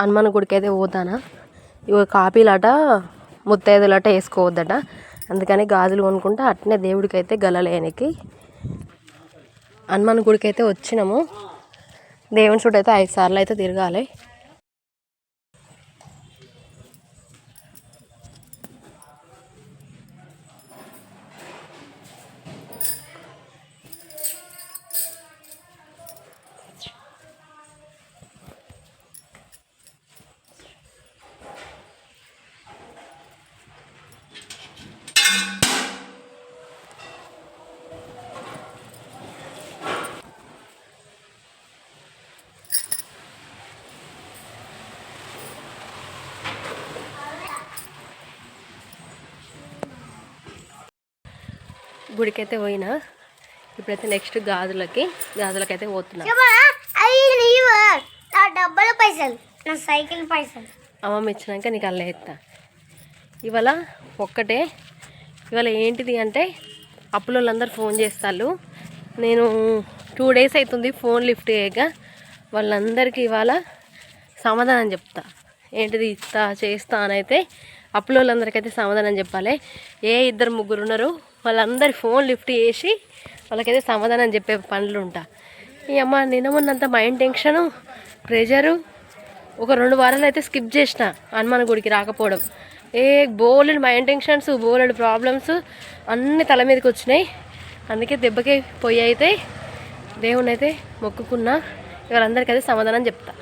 హనుమాన్ గుడికి అయితే పోతానా? ఇగో కాపీలట ముత్తైదులట వేసుకోవద్దట. అందుకని గాజులు కొనుక్కుంటే అట్నే దేవుడికి అయితే గలలేనికి హనుమాన్ గుడికి అయితే వచ్చినాము. దేవుని చుట్టూ అయితే ఐదు సార్లు అయితే తిరగాలి. గుడికి అయితే పోయినా ఇప్పుడైతే నెక్స్ట్ గాజులకి గాజులకైతే పోతున్నా. డబ్బుల పైసలు నా సైకిల్ పైసలు. అమ్మమ్మ ఇచ్చినాక నీకు అల్ల ఎత్తా. ఇవాళ ఒక్కటే. ఇవాళ ఏంటిది అంటే అప్పుల వాళ్ళందరూ ఫోన్ చేస్తారు నేను టూ డేస్ అవుతుంది ఫోన్ లిఫ్ట్ చేయక. వాళ్ళందరికీ ఇవాళ సమాధానం చెప్తా. ఏంటిది ఇస్తా చేస్తా అని అయితే అప్పుల వాళ్ళందరికైతే సమాధానం చెప్పాలి. ఏ ఇద్దరు ముగ్గురు ఉన్నారు వాళ్ళందరి ఫోన్ లిఫ్ట్ చేసి వాళ్ళకైతే సమాధానం చెప్పే పనులు ఉంటా ఈ అమ్మ నిన్న మొన్నంత మైండ్ టెన్షను ప్రెషరు ఒక రెండు వారాలు అయితే స్కిప్ చేసిన హనుమాన్ గుడికి రాకపోవడం. ఏ బోలెడు మైండ్ టెన్షన్స్ బోలెడు ప్రాబ్లమ్స్ అన్ని తల మీదకి వచ్చినాయి. అందుకే దెబ్బకి పొయ్యి అయితే దేవుని అయితే మొక్కుకున్నా. వాళ్ళందరికీ అయితే సమాధానం చెప్తా.